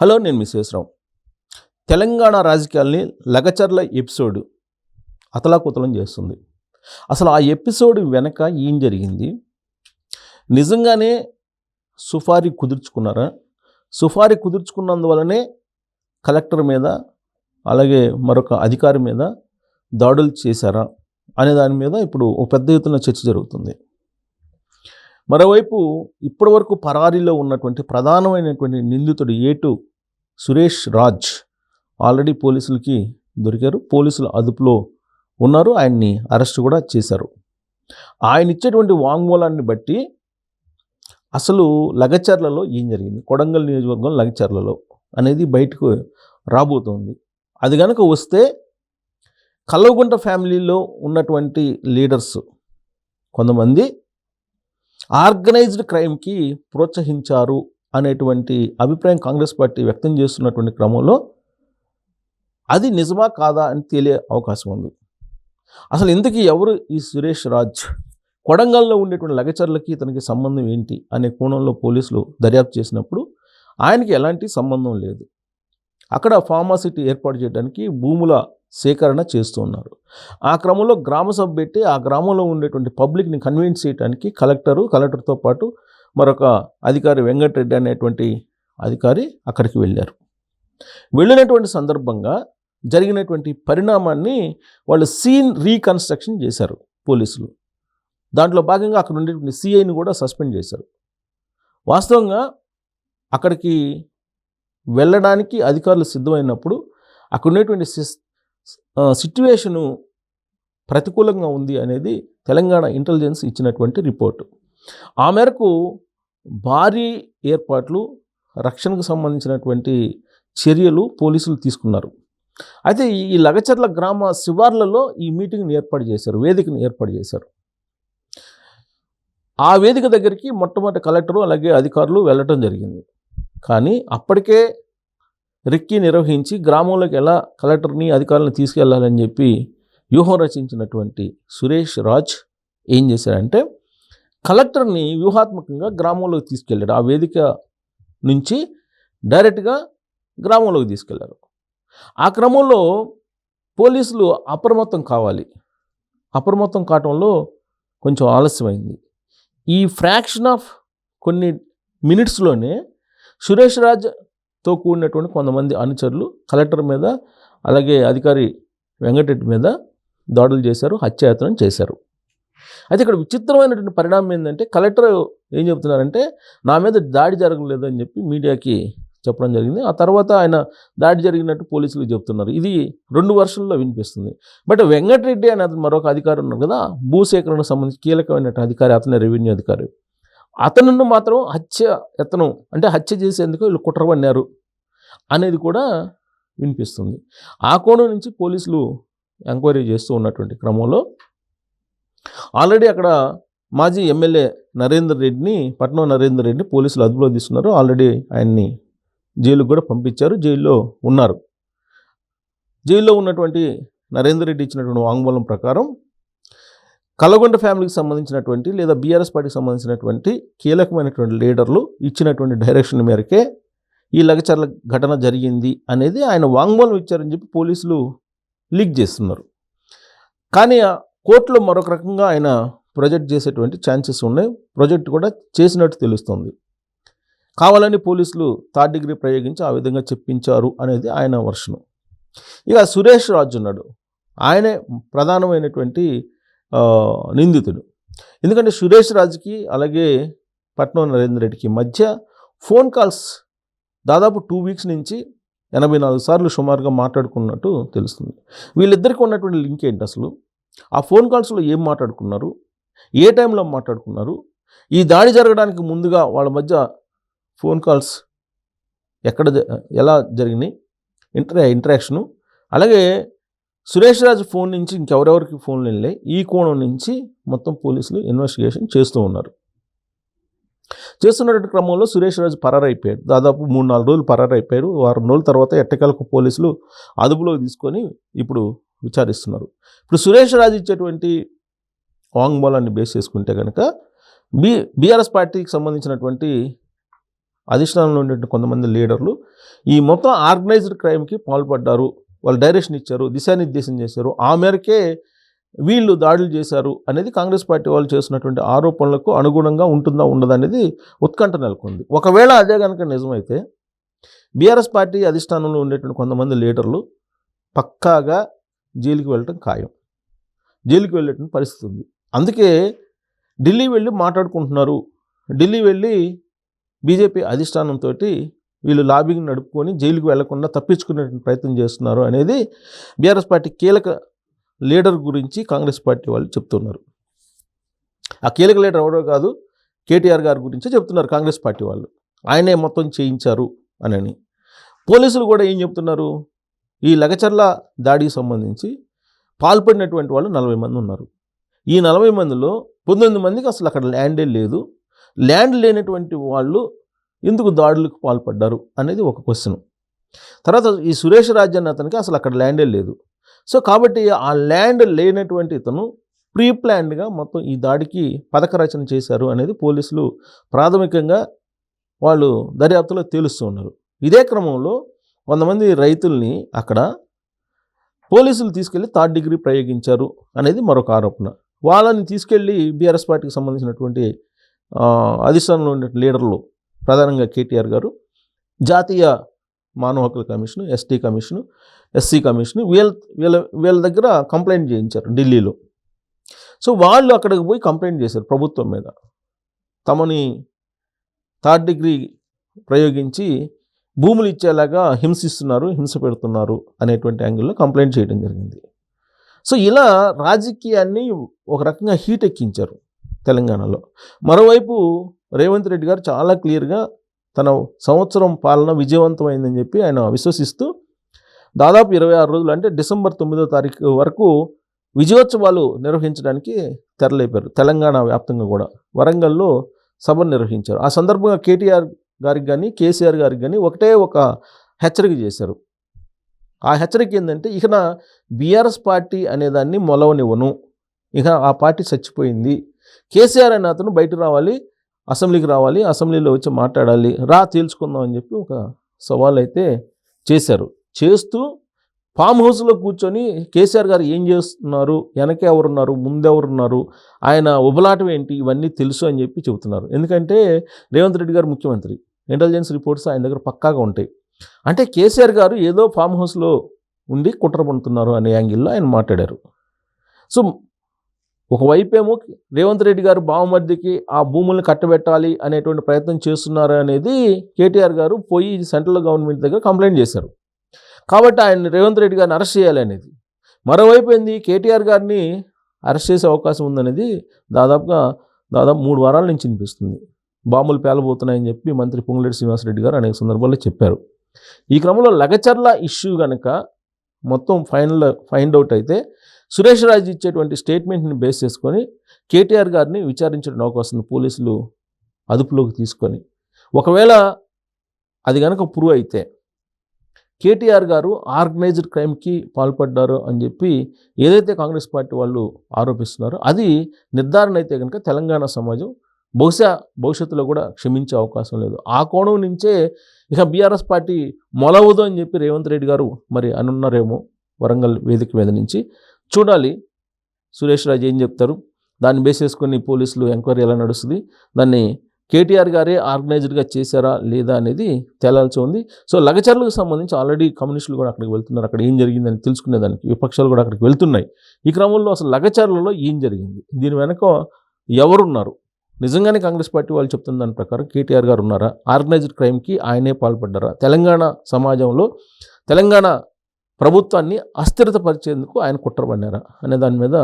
Hello నేను మిశ్వేశ్వరరావు తెలంగాణ రాజకీయాల్ని Lagacharla episode అతలాకుతలం చేస్తుంది. అసలు ఆ ఎపిసోడ్ వెనక ఏం జరిగింది? నిజంగానే సుఫారీ కుదుర్చుకున్నారా? సుఫారీ కుదుర్చుకున్నందువలనే కలెక్టర్ మీద అలాగే మరొక అధికారి మీద దాడులు చేశారా? అనే దాని మీద ఇప్పుడు ఓ పెద్ద ఎత్తున చర్చ జరుగుతుంది. మరోవైపు ఇప్పటివరకు పరారీలో ఉన్నటువంటి ప్రధానమైనటువంటి నిందితుడు ఏటు సురేష్ రాజ్ ఆల్రెడీ పోలీసులకి దొరికారు. పోలీసులు అదుపులో ఉన్నారు. ఆయన్ని అరెస్ట్ కూడా చేశారు. ఆయన ఇచ్చేటువంటి వాంగ్మూలాన్ని బట్టి అసలు లగచర్లలో ఏం జరిగింది? కొడంగల్ నియోజకవర్గం లగచర్లలో అనేది బయటకు రాబోతోంది. అది కనుక వస్తే కల్వగుంట ఫ్యామిలీలో ఉన్నటువంటి లీడర్స్ కొంతమంది ఆర్గనైజ్డ్ క్రైమ్కి ప్రోత్సహించారు అనేటువంటి అభిప్రాయం కాంగ్రెస్ పార్టీ వ్యక్తం చేస్తున్నటువంటి క్రమంలో అది నిజమా కాదా అని తెలియ అవకాశం ఉంది. అసలు ఇంతకీ ఎవరు ఈ సురేష్ రాజ్? కొడంగల్లో ఉండేటువంటి లగచర్లకి ఇతనికి సంబంధం ఏంటి అనే కోణంలో పోలీసులు దర్యాప్తు చేసినప్పుడు ఆయనకి ఎలాంటి సంబంధం లేదు. అక్కడ ఫార్మాసిటీ ఏర్పాటు చేయడానికి భూముల సేకరణ చేస్తూ ఉన్నారు. ఆ క్రమంలో గ్రామ సభ పెట్టి ఆ గ్రామంలో ఉండేటువంటి పబ్లిక్ని కన్విన్స్ చేయడానికి కలెక్టరు కలెక్టర్తో పాటు మరొక అధికారి వెంకటరెడ్డి అనేటువంటి అధికారి అక్కడికి వెళ్ళారు. వెళ్ళినటువంటి సందర్భంగా జరిగినటువంటి పరిణామాన్ని వాళ్ళు సీన్ రీకన్స్ట్రక్షన్ చేశారు పోలీసులు. దాంట్లో భాగంగా అక్కడ ఉండేటువంటి సిఐని కూడా సస్పెండ్ చేశారు. వాస్తవంగా అక్కడికి వెళ్ళడానికి అధికారులు సిద్ధమైనప్పుడు అక్కడ ఉండేటువంటి సిస్ సిట్యువేషను ప్రతికూలంగా ఉంది అనేది తెలంగాణ ఇంటెలిజెన్స్ ఇచ్చినటువంటి రిపోర్టు. ఆ మేరకు భారీ ఏర్పాట్లు రక్షణకు సంబంధించినటువంటి చర్యలు పోలీసులు తీసుకున్నారు. అయితే ఈ లగచర్ల గ్రామ శివార్లలో ఈ మీటింగ్ని ఏర్పాటు చేశారు వేదికను ఏర్పాటు చేశారు. ఆ వేదిక దగ్గరికి మొట్టమొదటి కలెక్టరు అలాగే అధికారులు వెళ్ళటం జరిగింది. కానీ అప్పటికే రిక్కీ నిర్వహించి గ్రామంలోకి ఎలా కలెక్టర్ని అధికారులను తీసుకెళ్ళాలని చెప్పి వ్యూహం రచించినటువంటి సురేష్ రాజ్ ఏం చేశాడంటే కలెక్టర్ని వ్యూహాత్మకంగా గ్రామంలోకి తీసుకెళ్ళాడు ఆ వేదిక నుంచి డైరెక్ట్గా గ్రామంలోకి తీసుకెళ్ళారు. ఆ క్రమంలో పోలీసులు అప్రమత్తం కావాలి. అప్రమత్తం కావటంలో కొంచెం ఆలస్యమైంది. ఈ ఫ్రాక్షన్ ఆఫ్ కొన్ని మినిట్స్లోనే సురేష్ రాజ్ తో కూడినటువంటి కొంతమంది అనుచరులు కలెక్టర్ మీద అలాగే అధికారి వెంకటరెడ్డి మీద దాడులు చేశారు హత్యాయత్నం చేశారు. అయితే ఇక్కడ విచిత్రమైనటువంటి పరిణామం ఏంటంటే కలెక్టర్ ఏం చెప్తున్నారంటే నా మీద దాడి జరగలేదు అని చెప్పి మీడియాకి చెప్పడం జరిగింది. ఆ తర్వాత ఆయన దాడి జరిగినట్టు పోలీసులు చెప్తున్నారు ఇది రెండు వర్షంలో వినిపిస్తుంది. బట్ వెంకటరెడ్డి అనే అతను మరొక అధికారి ఉన్నారు కదా భూసేకరణకు సంబంధించి కీలకమైన అధికారి అతనే రెవెన్యూ అధికారి. అతను మాత్రం హత్య ఎత్తనం అంటే హత్య చేసేందుకు వీళ్ళు కుట్ర పన్నారు అనేది కూడా వినిపిస్తుంది. ఆ కోణం నుంచి పోలీసులు ఎంక్వైరీ చేస్తూ ఉన్నటువంటి క్రమంలో ఆల్రెడీ అక్కడ మాజీ ఎమ్మెల్యే నరేందర్ రెడ్డిని పట్నం నరేందర్ రెడ్డిని పోలీసులు అదుపులో తీసుకున్నారు. ఆల్రెడీ ఆయన్ని జైలుకు కూడా పంపించారు. జైల్లో ఉన్నారు. జైల్లో ఉన్నటువంటి నరేందర్ రెడ్డి ఇచ్చినటువంటి వాంగ్మూలం ప్రకారం కలగొండ ఫ్యామిలీకి సంబంధించినటువంటి లేదా బీఆర్ఎస్ పార్టీకి సంబంధించినటువంటి కీలకమైనటువంటి లీడర్లు ఇచ్చినటువంటి డైరెక్షన్ మేరకే ఈ లగచర్ల ఘటన జరిగింది అనేది ఆయన వాంగ్మూలం ఇచ్చారని చెప్పి పోలీసులు లీక్ చేస్తున్నారు. కానీ ఆ కోర్టులో మరొక రకంగా ఆయన ప్రొజెక్ట్ చేసేటువంటి ఛాన్సెస్ ఉన్నాయి. ప్రొజెక్ట్ కూడా చేసినట్టు తెలుస్తుంది. కావాలని పోలీసులు థర్డ్ డిగ్రీ ప్రయోగించి ఆ విధంగా చెప్పించారు అనేది ఆయన వర్షను ఇక సురేష్ రాజు ఉన్నాడు. ఆయనే ప్రధానమైనటువంటి నిందితుడు. ఎందుకంటే సురేష్ రాజుకి అలాగే పట్నం నరేంద్ర రెడ్డికి మధ్య ఫోన్ కాల్స్ దాదాపు టూ వీక్స్ నుంచి ఎనభై నాలుగు సార్లు సుమారుగా మాట్లాడుకున్నట్టు తెలుస్తుంది. వీళ్ళిద్దరికి ఉన్నటువంటి లింక్ ఏంటి అసలు? ఆ ఫోన్ కాల్స్లో ఏం మాట్లాడుకున్నారు? ఏ టైంలో మాట్లాడుకున్నారు? ఈ దాడి జరగడానికి ముందుగా వాళ్ళ మధ్య ఫోన్ కాల్స్ ఎక్కడ జ- ఎలా జరిగినాయి? Inter interaction? అలాగే సురేష్ రాజు ఫోన్ నుంచి ఇంకెవరెవరికి ఫోన్లు వెళ్ళాయి ఈ కోణం నుంచి మొత్తం పోలీసులు ఇన్వెస్టిగేషన్ చేస్తూ ఉన్నారు. చేస్తున్నటువంటి క్రమంలో సురేష్ రాజు పరారైపోయాడు. దాదాపు మూడు నాలుగు రోజులు పరారైపోయాడు వారం రోజుల తర్వాత ఎట్టకేలకు పోలీసులు అదుపులోకి తీసుకొని ఇప్పుడు విచారిస్తున్నారు. ఇప్పుడు సురేష్ రాజు ఇచ్చేటువంటి వాంగ్మూలాన్ని బేస్ చేసుకుంటే కనుక బి బీఆర్ఎస్ పార్టీకి సంబంధించినటువంటి అధిష్టానంలో ఉండేటువంటి కొంతమంది లీడర్లు ఈ మొత్తం ఆర్గనైజ్డ్ క్రైమ్కి పాల్పడ్డారు వాళ్ళు డైరెక్షన్ ఇచ్చారు దిశానిర్దేశం చేశారు. ఆ మేరకే వీళ్ళు దాడులు చేశారు అనేది కాంగ్రెస్ పార్టీ వాళ్ళు చేసినటువంటి ఆరోపణలకు అనుగుణంగా ఉంటుందా ఉండదా అనేది ఉత్కంఠ నెలకొంది. ఒకవేళ అదే కనుక నిజమైతే బీఆర్ఎస్ పార్టీ అధిష్టానంలో ఉండేటువంటి కొంతమంది లీడర్లు పక్కాగా జైలుకి వెళ్ళటం ఖాయం. జైలుకి వెళ్ళేటువంటి పరిస్థితి ఉంది. అందుకే ఢిల్లీ వెళ్ళి మాట్లాడుకుంటున్నారు. ఢిల్లీ వెళ్ళి బీజేపీ అధిష్టానంతో వీళ్ళు లాబింగ్ నడుపుకొని జైలుకు వెళ్ళకుండా తప్పించుకునే ప్రయత్నం చేస్తున్నారు అనేది బీఆర్ఎస్ పార్టీ కీలక లీడర్ గురించి కాంగ్రెస్ పార్టీ వాళ్ళు చెప్తున్నారు. ఆ కీలక లీడర్ ఎవరో కాదు కేటీఆర్ గారి గురించే చెప్తున్నారు కాంగ్రెస్ పార్టీ వాళ్ళు. ఆయనే మొత్తం చేయించారు అనని. పోలీసులు కూడా ఏం చెప్తున్నారు? ఈ లగచర్ల దాడికి సంబంధించి పాల్పడినటువంటి వాళ్ళు నలభై మంది ఉన్నారు. ఈ నలభై మందిలో పంతొమ్మిది మందికి అసలు అక్కడ ల్యాండే లేదు. ల్యాండ్ లేనటువంటి వాళ్ళు ఎందుకు దాడులకు పాల్పడ్డారు అనేది ఒక క్వశ్చన్. తర్వాత ఈ సురేష్ రాజ్ అన్న అతనికి అసలు అక్కడ ల్యాండే లేదు. సో కాబట్టి ఆ ల్యాండ్ లేనటువంటి ఇతను ప్రీ ప్లాన్డ్గా మొత్తం ఈ దాడికి పథక రచన చేశారు అనేది పోలీసులు ప్రాథమికంగా వాళ్ళు దర్యాప్తులో తేలుస్తూ ఉన్నారు. ఇదే క్రమంలో కొంతమంది రైతుల్ని అక్కడ పోలీసులు తీసుకెళ్ళి థర్డ్ డిగ్రీ ప్రయోగించారు అనేది మరొక ఆరోపణ. వాళ్ళని తీసుకెళ్ళి బీఆర్ఎస్ పార్టీకి సంబంధించినటువంటి అధిష్టానంలో ఉండే లీడర్లు ప్రధానంగా కేటీఆర్ గారు జాతీయ మానవ హక్కుల commission ST commission SC commission వీళ్ళ వీళ్ళ వీళ్ళ దగ్గర కంప్లైంట్ చేయించారు ఢిల్లీలో. సో వాళ్ళు అక్కడికి పోయి కంప్లైంట్ చేశారు ప్రభుత్వం మీద. తమని థర్డ్ డిగ్రీ ప్రయోగించి భూములు ఇచ్చేలాగా హింసిస్తున్నారు హింస పెడుతున్నారు అనేటువంటి యాంగిల్లో కంప్లైంట్ చేయడం జరిగింది. సో ఇలా రాజకీయాన్ని ఒక రకంగా హీట్ ఎక్కించారు తెలంగాణలో. మరోవైపు రేవంత్ రెడ్డి గారు చాలా క్లియర్గా తన సంవత్సరం పాలన విజయవంతమైందని చెప్పి ఆయన విశ్వసిస్తూ దాదాపు ఇరవై ఆరు రోజులు అంటే డిసెంబర్ తొమ్మిదో తారీఖు వరకు విజయోత్సవాలు నిర్వహించడానికి తెరలేపారు. తెలంగాణ వ్యాప్తంగా కూడా వరంగల్లో సభ నిర్వహించారు. ఆ సందర్భంగా కేటీఆర్ గారికి కానీ కేసీఆర్ గారికి కానీ ఒకటే ఒక హెచ్చరిక చేశారు. ఆ హెచ్చరిక ఏంటంటే ఇకన బీఆర్ఎస్ పార్టీ అనేదాన్ని మొలవనివ్వను. ఇక ఆ పార్టీ చచ్చిపోయింది. కేసీఆర్ అనే అతను బయట రావాలి. అసెంబ్లీకి రావాలి అసెంబ్లీలో వచ్చి మాట్లాడాలి రా తేల్చుకుందాం అని చెప్పి ఒక సవాల్ అయితే చేశారు. చేస్తూ ఫామ్ హౌస్లో కూర్చొని కేసీఆర్ గారు ఏం చేస్తున్నారు వెనక ఎవరున్నారు ముందెవరున్నారు ఆయన ఉబలాటం ఏంటి ఇవన్నీ తెలుసు అని చెప్పి చెబుతున్నారు. ఎందుకంటే రేవంత్ రెడ్డి గారు ముఖ్యమంత్రి ఇంటెలిజెన్స్ రిపోర్ట్స్ ఆయన దగ్గర పక్కాగా ఉంటాయి. అంటే కేసీఆర్ గారు ఏదో ఫామ్ హౌస్లో ఉండి కుట్ర పడుతున్నారు అనే యాంగిల్లో ఆయన మాట్లాడారు. సో ఒకవైపేమో రేవంత్ రెడ్డి గారు బావమర్దికి ఆ భూములను కట్టబెట్టాలి అనేటువంటి ప్రయత్నం చేస్తున్నారు అనేది కేటీఆర్ గారు పోయి సెంట్రల్ గవర్నమెంట్ దగ్గర కంప్లైంట్ చేశారు. కాబట్టి ఆయన రేవంత్ రెడ్డి గారిని అరెస్ట్ చేయాలి అనేది. మరోవైపు ఏంది? కేటీఆర్ గారిని అరెస్ట్ చేసే అవకాశం ఉందనేది దాదాపుగా దాదాపు మూడు వారాల నుంచి వినిపిస్తుంది. బాంబులు పేలబోతున్నాయని చెప్పి మంత్రి పొంగులేటి శ్రీనివాసరెడ్డి గారు అనేక సందర్భాల్లో చెప్పారు. ఈ క్రమంలో లగచర్ల ఇష్యూ కనుక మొత్తం ఫైనల్ ఫైండ్ అవుట్ అయితే సురేష్ రాజు ఇచ్చేటువంటి స్టేట్మెంట్ని బేస్ చేసుకొని కేటీఆర్ గారిని విచారించడం అవకాశం పోలీసులు అదుపులోకి తీసుకొని. ఒకవేళ అది కనుక ప్రూవ్ అయితే కేటీఆర్ గారు ఆర్గనైజ్డ్ క్రైమ్కి పాల్పడ్డారు అని చెప్పి ఏదైతే కాంగ్రెస్ పార్టీ వాళ్ళు ఆరోపిస్తున్నారో అది నిర్ధారణ అయితే కనుక తెలంగాణ సమాజం బహుశా భవిష్యత్తులో కూడా క్షమించే అవకాశం లేదు. ఆ కోణం నుంచే ఇక బీఆర్ఎస్ పార్టీ మొలవదు అని చెప్పి రేవంత్ రెడ్డి గారు మరి అనున్నారేమో వరంగల్ వేదిక మీద నుంచి. చూడాలి. సురేష్ రాజు ఏం చెప్తారు? దాన్ని బేస్ చేసుకొని పోలీసులు ఎంక్వైరీ ఎలా నడుస్తుంది? దాన్ని కేటీఆర్ గారే ఆర్గనైజ్డ్గా చేశారా లేదా అనేది తేలాల్సి ఉంది. సో లగచర్లకు సంబంధించి ఆల్రెడీ కమ్యూనిస్టులు కూడా అక్కడికి వెళ్తున్నారు. అక్కడ ఏం జరిగిందని తెలుసుకునేదానికి విపక్షాలు కూడా అక్కడికి వెళ్తున్నాయి. ఈ క్రమంలో అసలు లగచర్లలో ఏం జరిగింది? దీని వెనక ఎవరున్నారు? నిజంగానే కాంగ్రెస్ పార్టీ వాళ్ళు చెప్తున్న దాని ప్రకారం కేటీఆర్ గారు ఉన్నారా? ఆర్గనైజ్డ్ క్రైమ్కి ఆయనే పాల్పడ్డారా? తెలంగాణ సమాజంలో తెలంగాణ ప్రభుత్వాన్ని అస్థిరతపరిచేందుకు ఆయన కుట్ర పన్నారా అనే దాని మీద